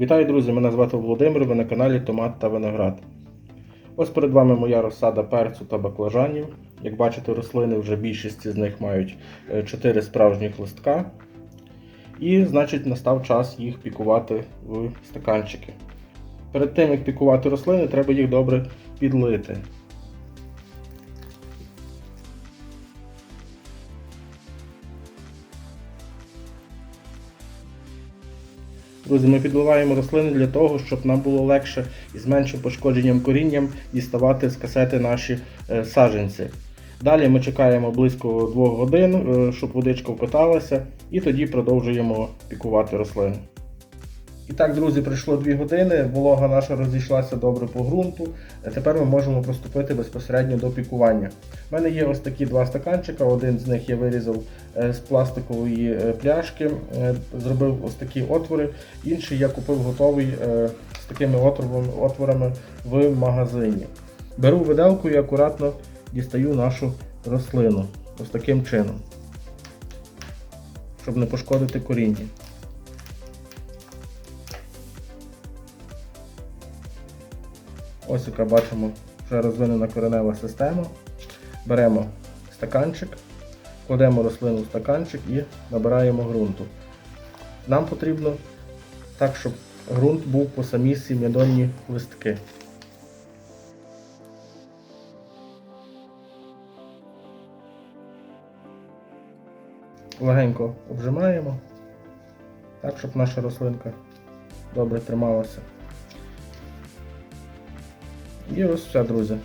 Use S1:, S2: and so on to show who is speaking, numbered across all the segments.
S1: Вітаю, друзі! Мене звати Володимир, ви на каналі Томат та Виноград. Ось перед вами моя розсада перцю та баклажанів. Як бачите, рослини вже більшість з них мають 4 справжніх листка. І, значить, настав час їх пікувати в стаканчики. Перед тим, як пікувати рослини, треба їх добре підлити. Друзі, ми підливаємо рослини для того, щоб нам було легше і з меншим пошкодженням корінням діставати з касети наші е, саджанці. Далі ми чекаємо близько 2 годин, е, щоб водичка вкоталася, і тоді продовжуємо пікувати рослини. І так, друзі, пройшло 2 години, волога наша розійшлася добре по ґрунту. Тепер ми можемо приступити безпосередньо до пікування. У мене є ось такі два стаканчика, один з них я вирізав е, з пластикової е, пляшки, е, зробив ось такі отвори, інший я купив готовий з такими отворами в магазині. Беру виделку і акуратно дістаю нашу рослину ось таким чином, щоб не пошкодити коріння. Ось яка бачимо вже розвинена коренева система. Беремо стаканчик, кладемо рослину в стаканчик і набираємо ґрунту. Нам потрібно так, щоб ґрунт був по самі сім'ядонні листки. Легенько обжимаємо, так, щоб наша рослинка добре трималася. І ось все, друзі.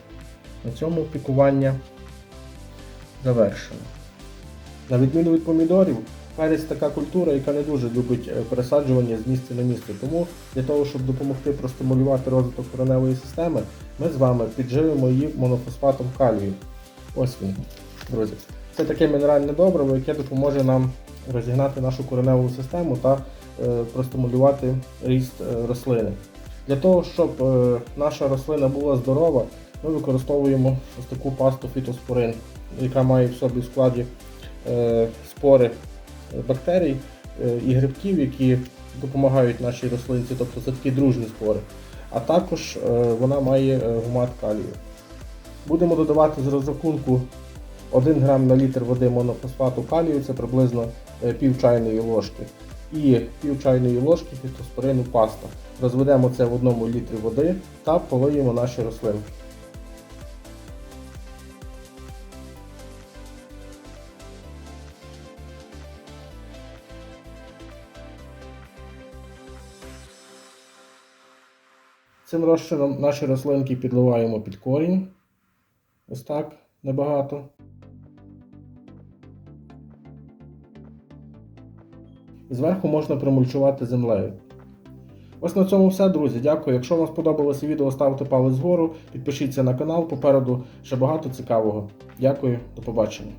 S1: На цьому пікування завершено. На відміну від помідорів, перець така культура, яка не дуже любить е, пересаджування з місця на місце. Тому для того, щоб допомогти простимулювати розвиток кореневої системи, ми з вами підживимо її монофосфатом калію. Ось він, друзі. Це таке мінеральне добриво, яке допоможе нам розігнати нашу кореневу систему та е, простимулювати ріст е, рослини. Для того, щоб е, наша рослина була здорова, ми використовуємо ось таку пасту фітоспорин, яка має в собі в складі е, спори е, бактерій і грибків, які допомагають нашій рослинці, тобто це такі дружні спори. А також вона має гумат калію. Будемо додавати з розрахунку 1 грам на літр води монофосфату калію, це приблизно пів чайної ложки. І пів чайної ложки фітоспорину паста. Розведемо це в одному літрі води та полиємо наші рослини. Цим розчином наші рослинки підливаємо під корінь. Ось так, небагато. Зверху можна примульчувати землею. Ось на цьому все, друзі. Дякую. Якщо вам сподобалося відео, ставте палець вгору, підпишіться на канал, попереду ще багато цікавого. Дякую, до побачення.